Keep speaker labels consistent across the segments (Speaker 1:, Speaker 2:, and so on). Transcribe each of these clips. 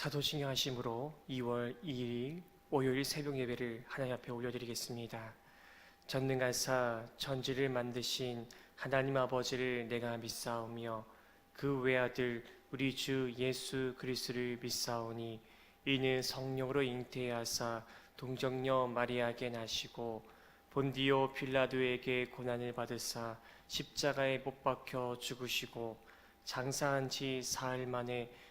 Speaker 1: 사도신경 하심으로 2월 2일 월요일 새벽 예배를 하나님 앞에 올려드리겠습니다. 전능하사 전지를 만드신 하나님 아버지를 내가 믿사오며 그 외아들 우리 주 예수 그리스도를 믿사오니 이는 성령으로 잉태하사 동정녀 마리아에게 나시고 본디오 빌라도에게 고난을 받으사 십자가에 못 박혀 죽으시고 장사한 지 사흘 만에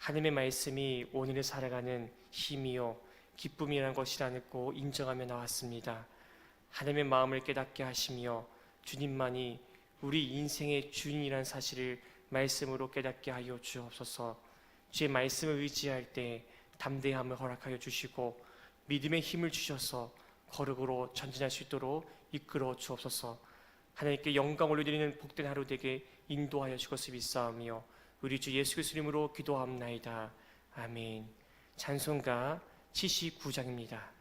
Speaker 1: 하나님의 말씀이 오늘을 살아가는 힘이요 기쁨이라는 것이라고 인정하며 나왔습니다. 하나님의 마음을 깨닫게 하시며 주님만이 우리 인생의 주인이라는 사실을 말씀으로 깨닫게 하여 주옵소서. 주의 말씀을 의지할 때 담대함을 허락하여 주시고 믿음의 힘을 주셔서 거룩으로 전진할 수 있도록 이끌어 주옵소서. 하나님께 영광 올려드리는 복된 하루 되게 인도하여 주것을 믿사오며 우리 주 예수 그리스도 이름으로 기도합나이다. 아멘. 찬송가 79장입니다.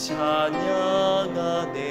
Speaker 1: 찬양하네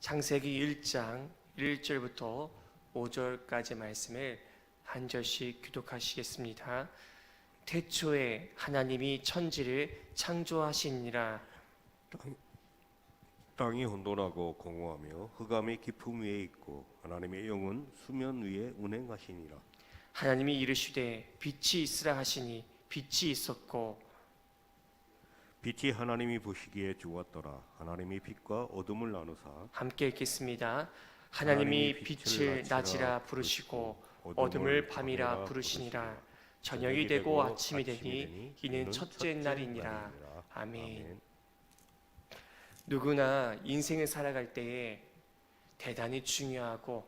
Speaker 1: 창세기 1장 1절부터 5절까지 말씀을 한 절씩 교독하시겠습니다. 태초에 하나님이 천지를 창조하시니라
Speaker 2: 땅이 혼돈하고 공허하며 흑암이 깊음 위에 있고 하나님의 영은 수면 위에 운행하시니라
Speaker 1: 하나님이 이르시되 빛이 있으라 하시니 빛이 있었고
Speaker 2: 빛이 하나님이 보시기에 좋았더라 하나님이 빛과 어둠을 나누사
Speaker 1: 함께 읽겠습니다. 하나님이 빛을 낮이라 부르시고 어둠을 밤이라 부르시니라 저녁이 되고 아침이 되니 이는 첫째 날이니라 아멘. 누구나 인생을 살아갈 때에 대단히 중요하고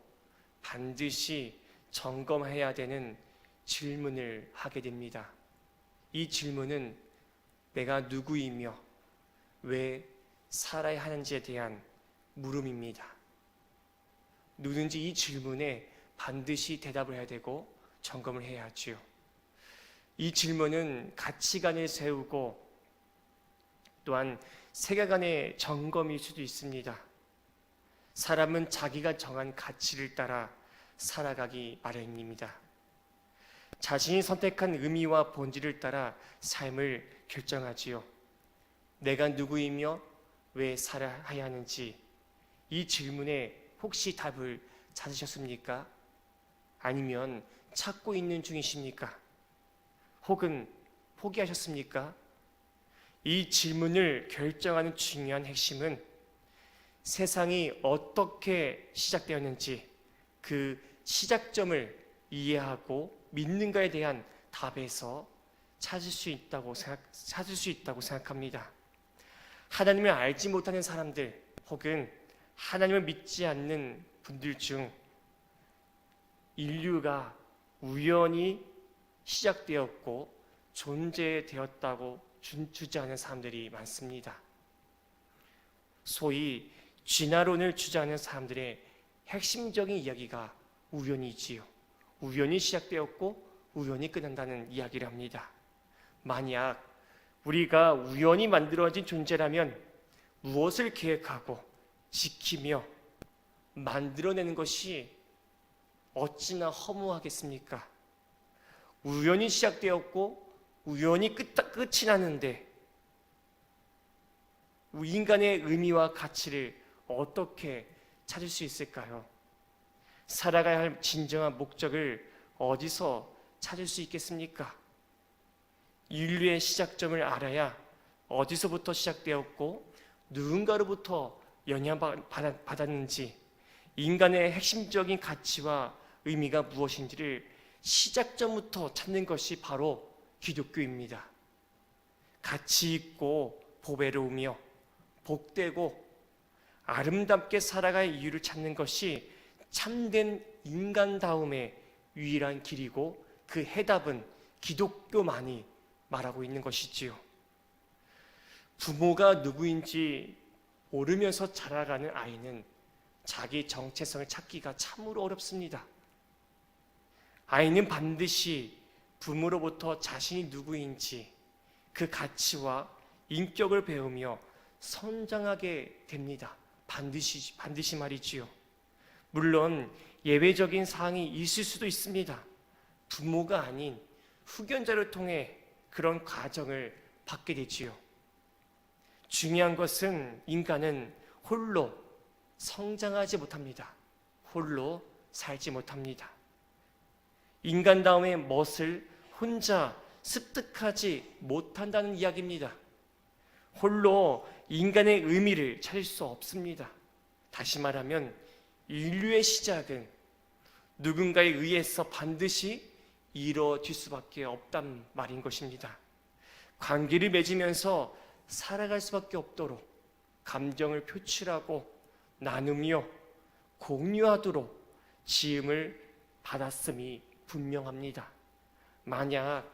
Speaker 1: 반드시 점검해야 되는 질문을 하게 됩니다. 이 질문은 내가 누구이며 왜 살아야 하는지에 대한 물음입니다. 누군지 이 질문에 반드시 대답을 해야 되고 점검을 해야 하지요. 이 질문은 가치관을 세우고 또한 세계관의 점검일 수도 있습니다. 사람은 자기가 정한 가치를 따라 살아가기 마련입니다. 자신이 선택한 의미와 본질을 따라 삶을 결정하지요. 내가 누구이며 왜 살아야 하는지 이 질문에 혹시 답을 찾으셨습니까? 아니면 찾고 있는 중이십니까? 혹은 포기하셨습니까? 이 질문을 결정하는 중요한 핵심은 세상이 어떻게 시작되었는지 그 시작점을 이해하고 믿는가에 대한 답에서 찾을 수 있다고 생각, 찾을 수 있다고 생각합니다. 하나님을 알지 못하는 사람들 혹은 하나님을 믿지 않는 분들 중 인류가 우연히 시작되었고 존재되었다고 준- 주장하는 사람들이 많습니다. 소위 진화론을 주장하는 사람들의 핵심적인 이야기가 우연이지요. 우연히 시작되었고 우연히 끝난다는 이야기를 합니다. 만약 우리가 우연히 만들어진 존재라면 무엇을 계획하고 지키며 만들어내는 것이 어찌나 허무하겠습니까? 우연히 시작되었고 우연히 끝, 끝이 나는데 인간의 의미와 가치를 어떻게 찾을 수 있을까요? 살아가야 할 진정한 목적을 어디서 찾을 수 있겠습니까? 인류의 시작점을 알아야 어디서부터 시작되었고 누군가로부터 영향받았는지 인간의 핵심적인 가치와 의미가 무엇인지를 시작점부터 찾는 것이 바로 기독교입니다. 가치 있고 보배로우며 복되고 아름답게 살아갈 이유를 찾는 것이 참된 인간다움의 유일한 길이고 그 해답은 기독교만이 말하고 있는 것이지요. 부모가 누구인지 모르면서 자라가는 아이는 자기 정체성을 찾기가 참으로 어렵습니다. 아이는 반드시 부모로부터 자신이 누구인지 그 가치와 인격을 배우며 성장하게 됩니다. 반드시 반드시 말이지요. 물론 예외적인 사항이 있을 수도 있습니다. 부모가 아닌 후견자를 통해 그런 과정을 받게 되지요. 중요한 것은 인간은 홀로 성장하지 못합니다. 홀로 살지 못합니다. 인간다움의 멋을 혼자 습득하지 못한다는 이야기입니다. 홀로 인간의 의미를 찾을 수 없습니다. 다시 말하면 인류의 시작은 누군가에 의해서 반드시 이루어질 수밖에 없단 말인 것입니다. 관계를 맺으면서 살아갈 수밖에 없도록 감정을 표출하고 나누며 공유하도록 지음을 받았음이 분명합니다. 만약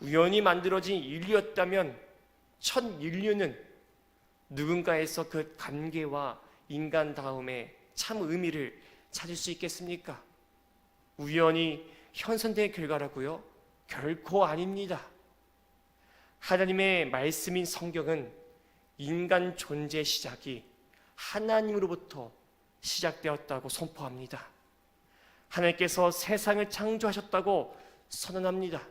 Speaker 1: 우연히 만들어진 인류였다면 첫 인류는 누군가에서 그 관계와 인간 다음에 참 의미를 찾을 수 있겠습니까? 우연히 현선된 결과라고요? 결코 아닙니다. 하나님의 말씀인 성경은 인간 존재 시작이 하나님으로부터 시작되었다고 선포합니다. 하나님께서 세상을 창조하셨다고 선언합니다.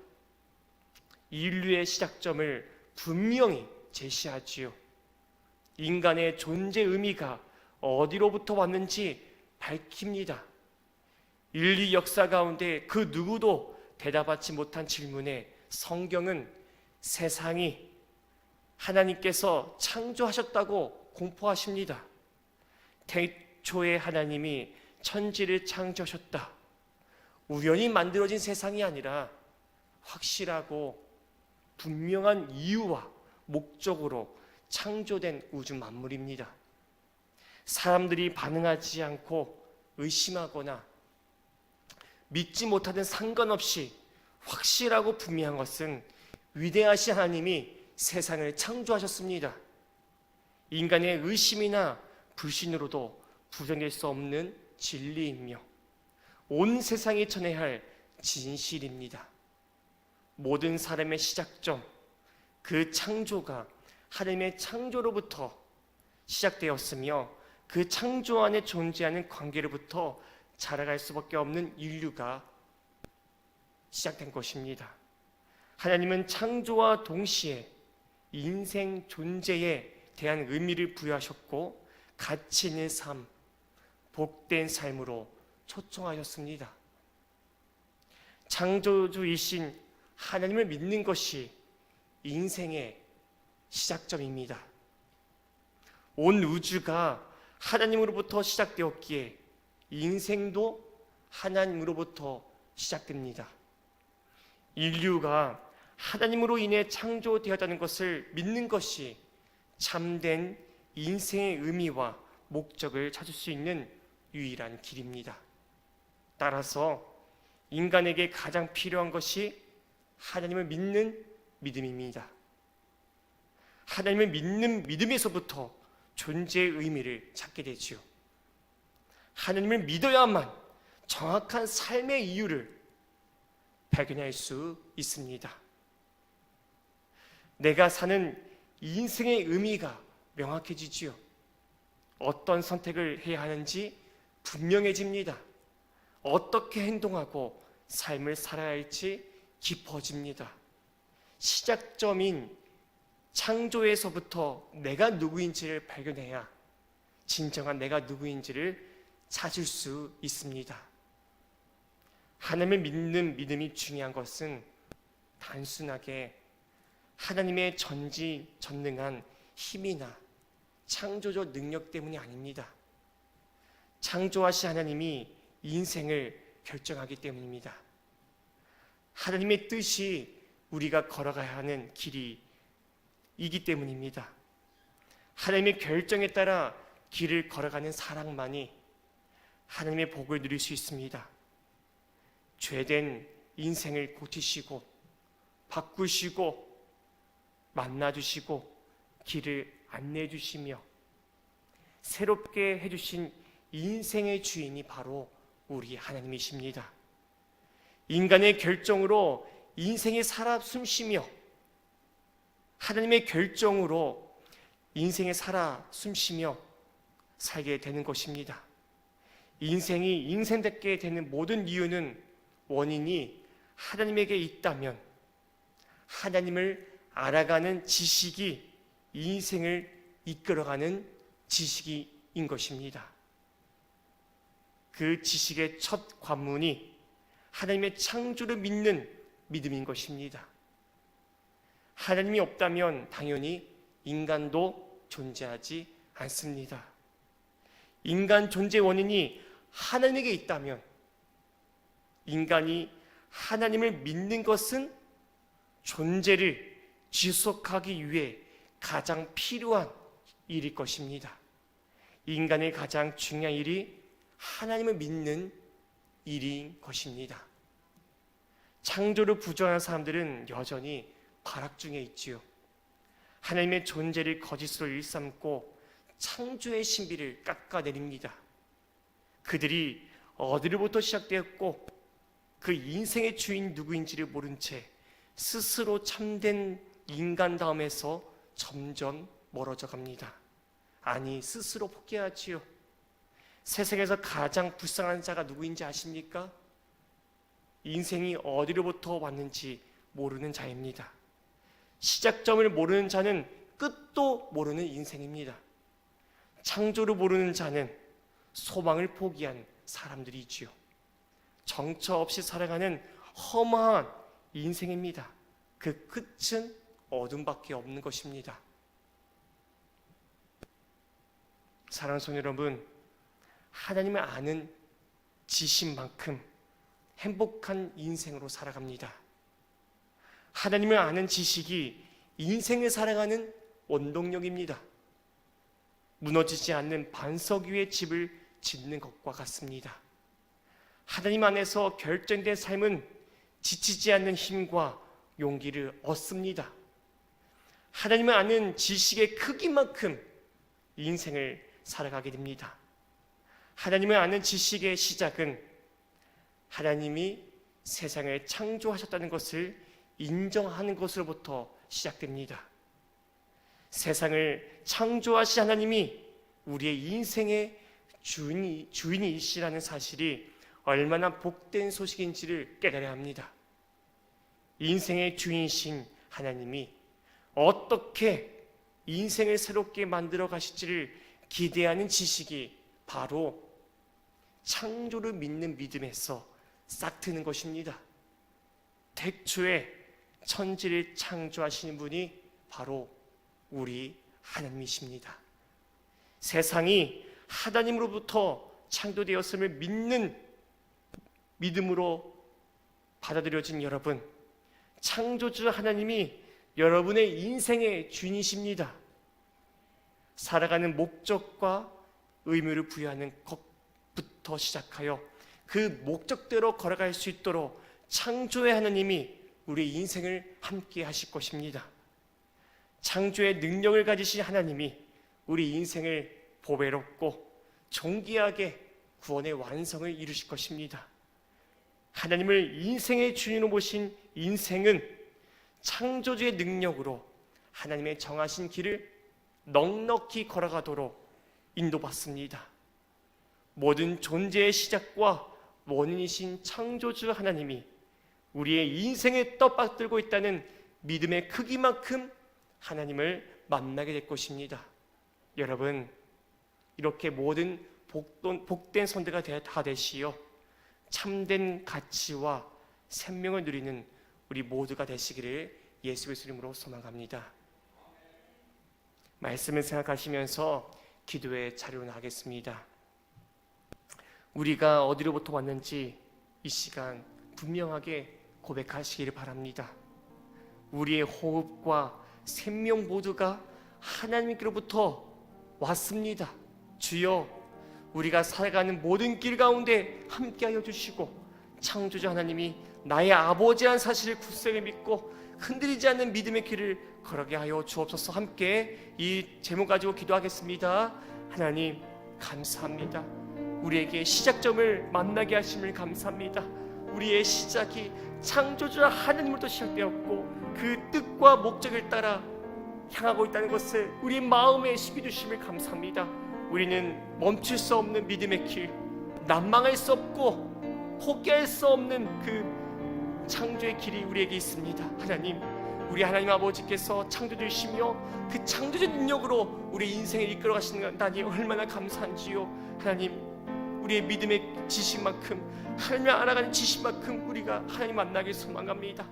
Speaker 1: 인류의 시작점을 분명히 제시하지요. 인간의 존재 의미가 어디로부터 왔는지 밝힙니다. 인류 역사 가운데 그 누구도 대답하지 못한 질문에 성경은 세상이 하나님께서 창조하셨다고 공포하십니다. 태초에 하나님이 천지를 창조하셨다. 우연히 만들어진 세상이 아니라 확실하고 분명한 이유와 목적으로 창조된 우주 만물입니다. 사람들이 반응하지 않고 의심하거나 믿지 못하든 상관없이 확실하고 분명한 것은 위대하신 하나님이 세상을 창조하셨습니다. 인간의 의심이나 불신으로도 부정될 수 없는 진리이며 온 세상이 전해야 할 진실입니다. 모든 사람의 시작점, 그 창조가 하나님의 창조로부터 시작되었으며 그 창조 안에 존재하는 관계로부터 자라갈 수밖에 없는 인류가 시작된 것입니다. 하나님은 창조와 동시에 인생 존재에 대한 의미를 부여하셨고 가치 있는 삶, 복된 삶으로 초청하셨습니다. 창조주이신 하나님을 믿는 것이 인생의 시작점입니다. 온 우주가 하나님으로부터 시작되었기에 인생도 하나님으로부터 시작됩니다. 인류가 하나님으로 인해 창조되었다는 것을 믿는 것이 참된 인생의 의미와 목적을 찾을 수 있는 유일한 길입니다. 따라서 인간에게 가장 필요한 것이 하나님을 믿는 믿음입니다. 하나님을 믿는 믿음에서부터 존재의 의미를 찾게 되지요. 하나님을 믿어야만 정확한 삶의 이유를 발견할 수 있습니다. 내가 사는 인생의 의미가 명확해지지요. 어떤 선택을 해야 하는지 분명해집니다. 어떻게 행동하고 삶을 살아야 할지 깊어집니다. 시작점인 창조에서부터 내가 누구인지를 발견해야 진정한 내가 누구인지를 찾을 수 있습니다. 하나님을 믿는 믿음이 중요한 것은 단순하게 하나님의 전지 전능한 힘이나 창조적 능력 때문이 아닙니다. 창조하신 하나님이 인생을 결정하기 때문입니다. 하나님의 뜻이 우리가 걸어가야 하는 길이 이기 때문입니다. 하나님의 결정에 따라 길을 걸어가는 사랑만이 하나님의 복을 누릴 수 있습니다. 죄된 인생을 고치시고 바꾸시고 만나주시고 길을 안내해 주시며 새롭게 해주신 인생의 주인이 바로 우리 하나님이십니다. 인간의 결정으로 인생이 살아 숨쉬며 하나님의 결정으로 인생에 살아 숨쉬며 살게 되는 것입니다. 인생이 인생답게 되는 모든 이유는 원인이 하나님에게 있다면 하나님을 알아가는 지식이 인생을 이끌어가는 지식인 것입니다. 그 지식의 첫 관문이 하나님의 창조를 믿는 믿음인 것입니다. 하나님이 없다면 당연히 인간도 존재하지 않습니다. 인간 존재 원인이 하나님에게 있다면 인간이 하나님을 믿는 것은 존재를 지속하기 위해 가장 필요한 일일 것입니다. 인간의 가장 중요한 일이 하나님을 믿는 일인 것입니다. 창조를 부정하는 사람들은 여전히 발악 중에 있지요. 하나님의 존재를 거짓으로 일삼고 창조의 신비를 깎아내립니다. 그들이 어디로부터 시작되었고 그 인생의 주인 누구인지를 모른 채 스스로 참된 인간다움에서 점점 멀어져 갑니다. 아니, 스스로 포기하지요. 세상에서 가장 불쌍한 자가 누구인지 아십니까? 인생이 어디로부터 왔는지 모르는 자입니다. 시작점을 모르는 자는 끝도 모르는 인생입니다. 창조를 모르는 자는 소망을 포기한 사람들이지요. 정처 없이 살아가는 허무한 인생입니다. 그 끝은 어둠밖에 없는 것입니다. 사랑하는 성도 여러분, 하나님을 아는 지식만큼 행복한 인생으로 살아갑니다. 하나님을 아는 지식이 인생을 살아가는 원동력입니다. 무너지지 않는 반석 위에 집을 짓는 것과 같습니다. 하나님 안에서 결정된 삶은 지치지 않는 힘과 용기를 얻습니다. 하나님을 아는 지식의 크기만큼 인생을 살아가게 됩니다. 하나님을 아는 지식의 시작은 하나님이 세상을 창조하셨다는 것을 인정하는 것으로부터 시작됩니다. 세상을 창조하신 하나님이 우리의 인생의 주인이, 주인이시라는 사실이 얼마나 복된 소식인지를 깨달아야 합니다. 인생의 주인이신 하나님이 어떻게 인생을 새롭게 만들어 가실지를 기대하는 지식이 바로 창조를 믿는 믿음에서 싹트는 것입니다. 태초에 천지를 창조하시는 분이 바로 우리 하나님이십니다. 세상이 하나님으로부터 창조되었음을 믿는 믿음으로 받아들여진 여러분, 창조주 하나님이 여러분의 인생의 주인이십니다. 살아가는 목적과 의무를 부여하는 것부터 시작하여 그 목적대로 걸어갈 수 있도록 창조의 하나님이 우리 인생을 함께 하실 것입니다. 창조의 능력을 가지신 하나님이 우리 인생을 보배롭고 존귀하게 구원의 완성을 이루실 것입니다. 하나님을 인생의 주인으로 모신 인생은 창조주의 능력으로 하나님의 정하신 길을 넉넉히 걸어가도록 인도받습니다. 모든 존재의 시작과 원인이신 창조주 하나님이 우리의 인생에 떡받들고 있다는 믿음의 크기만큼 하나님을 만나게 될 것입니다. 여러분, 이렇게 모든 복돈, 복된 선대가 다 되시어 참된 가치와 생명을 누리는 우리 모두가 되시기를 예수 그리스도 이름으로 소망합니다. 말씀을 생각하시면서 기도의 자료를 하겠습니다. 우리가 어디로부터 왔는지 이 시간 분명하게 고백하시기를 바랍니다. 우리의 호흡과 생명 모두가 하나님께로부터 왔습니다. 주여, 우리가 살아가는 모든 길 가운데 함께하여 주시고 창조주 하나님이 나의 아버지한 사실을 굳세게 믿고 흔들리지 않는 믿음의 길을 걸어게 하여 주옵소서. 함께 이 제목 가지고 기도하겠습니다. 하나님 감사합니다. 우리에게 시작점을 만나게 하심을 감사합니다. 우리의 시작이 창조주 하나님으로부터 시작되었고 그 뜻과 목적을 따라 향하고 있다는 것을 우리 마음에 심겨주심을 감사합니다. 우리는 멈출 수 없는 믿음의 길, 난망할 수 없고 포기할 수 없는 그 창조의 길이 우리에게 있습니다. 하나님, 우리 하나님 아버지께서 창조주시며 그 창조적 능력으로 우리 인생을 이끌어 가시다니 얼마나 감사한지요. 하나님, 우리의 믿음의 지식만큼 하나님을 알아가는 지식만큼 우리가 하나님 만나길 소망합니다.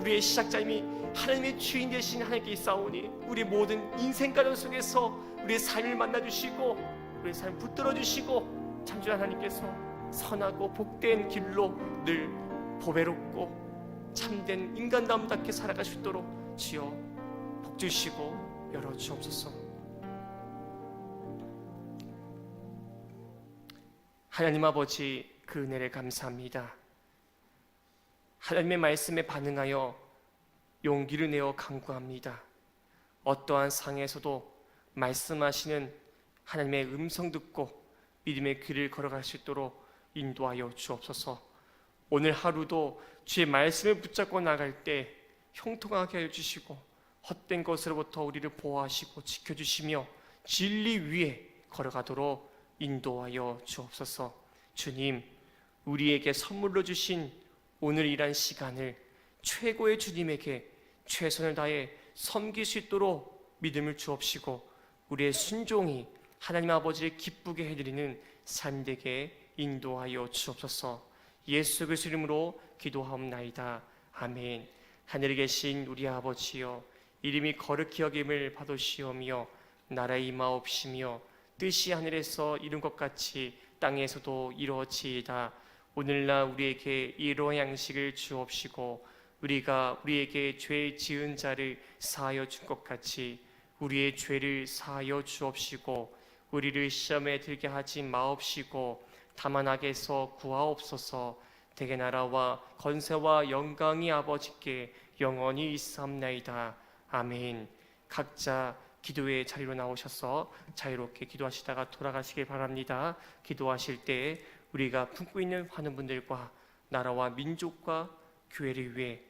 Speaker 1: 우리의 시작자님이 하나님의 주인 되신 하나님께 있사오니 우리 모든 인생 가정 속에서 우리의 삶을 만나 주시고 우리의 삶을 붙들어 주시고 창조 하나님께서 선하고 복된 길로 늘 보배롭고 참된 인간다움답게 살아갈 수 있도록 주여 복 주시고 열어 주옵소서. 하나님 아버지 그 은혜를 감사합니다. 하나님의 말씀에 반응하여 용기를 내어 강구합니다. 어떠한 상에서도 말씀하시는 하나님의 음성 듣고 믿음의 길을 걸어갈 수 있도록 인도하여 주옵소서. 오늘 하루도 주의 말씀을 붙잡고 나갈 때 형통하게 해 주시고 헛된 것으로부터 우리를 보호하시고 지켜 주시며 진리 위에 걸어가도록 인도하여 주옵소서. 주님, 우리에게 선물로 주신 오늘 이란 시간을 최고의 주님에게 최선을 다해 섬길 수 있도록 믿음을 주옵시고 우리의 순종이 하나님 아버지를 기쁘게 해드리는 삶 되게 인도하여 주옵소서. 예수 그리스도 이름으로 기도하옵나이다. 아멘. 하늘에 계신 우리 아버지여 이름이 거룩히 여김을 받으시오며 나라의 임하옵시며 뜻이 하늘에서 이룬 것 같이 땅에서도 이루어지이다. 오늘날 우리에게 이러한 양식을 주옵시고 우리가 우리에게 죄 지은 자를 사하여 준 것 같이 우리의 죄를 사하여 주옵시고 우리를 시험에 들게 하지 마옵시고 다만 악에서 구하옵소서. 대개 나라와 건세와 영광이 아버지께 영원히 있사옵나이다. 아멘. 각자 기도의 자리로 나오셔서 자유롭게 기도하시다가 돌아가시길 바랍니다. 기도하실 때 우리가 품고 있는 많은 분들과 나라와 민족과 교회를 위해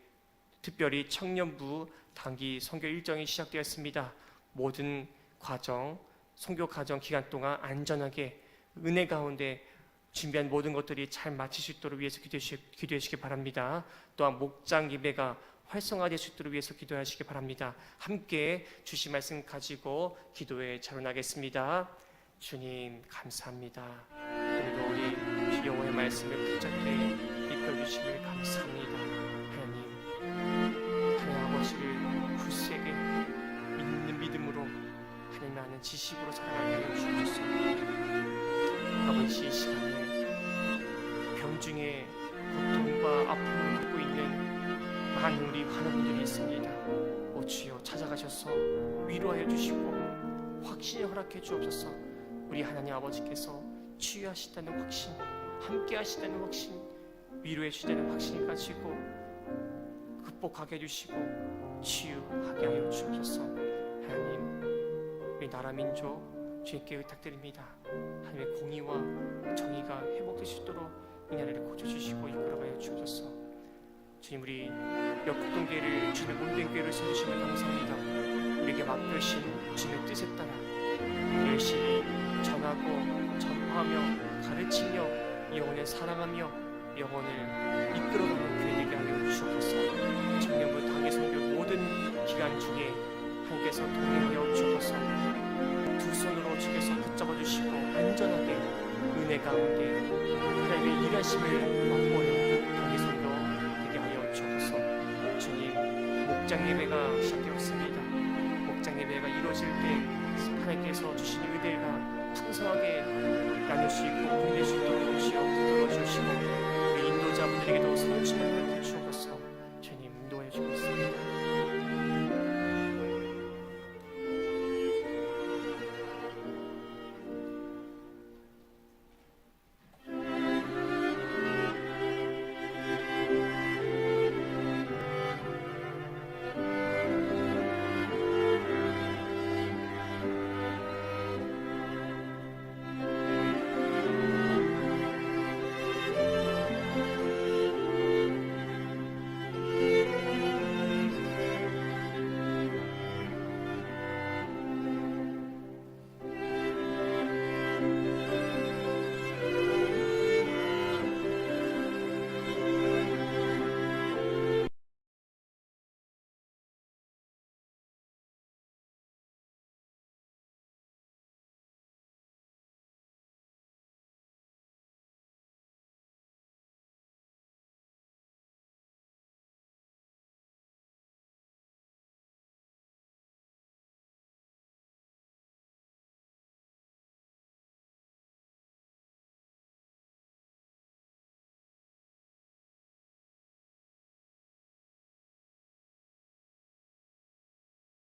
Speaker 1: 특별히 청년부 단기 선교 일정이 시작되었습니다. 모든 과정, 선교 과정 기간 동안 안전하게 은혜 가운데 준비한 모든 것들이 잘 마칠 수 있도록 위해서 기도하시, 기도하시기 바랍니다. 또한 목장 예배가 활성화될 수 있도록 위해서 기도하시기 바랍니다. 함께 주신 말씀 가지고 기도에 자론하겠습니다. 주님 감사합니다. 여호와의 말씀을 붙잡게 이끌어 주심을 감사합니다. 하나님, 하나님 아버지를 굳세게 믿는 믿음으로 하나님 아는 지식으로 살아가게 하여 주옵소서. 아버지 이 시간에 병중에 고통과 아픔을 겪고 있는 많은 우리 환우분들이 있습니다. 오 주여 찾아가셔서 위로하여 주시고 확신을 허락해 주옵소서. 우리 하나님 아버지께서 치유하시다는 확신, 함께 하시다는 확신, 위로해 주시다는 확신을 가지고 극복하게 해주시고 치유하게 하여 주옵소서. 하나님, 우리 나라 민족 주님께 의탁드립니다. 하나님의 공의와 정의가 회복될 수 있도록 이 나라를 고쳐주시고 이끌어가여 주옵소서. 주님 우리 역동교회를 주님의 몸된 교회를 세우시면 감사합니다. 우리에게 맡겨신 주님의 뜻에 따라 열심히 전하고 전파하며 가르치며 영혼을 사랑하며 영혼을 이끌어가는 되게 하여 주옵소서. 청년부 당의 선교 모든 기간 중에 하나님께서 동행하여 주옵소서. 두 손으로 주께서 붙잡아 주시고 안전하게 은혜 가운데 하나님의 일하심을 맛보는 당의 선교 되게 하여 주옵소서. 주님 목장 예배가 시작되었습니다. 목장 예배가 이루어질 때 하나님께서 주신 은혜가 풍성하게 나눌 수 있고 보낼 수 있도록 주여 붙들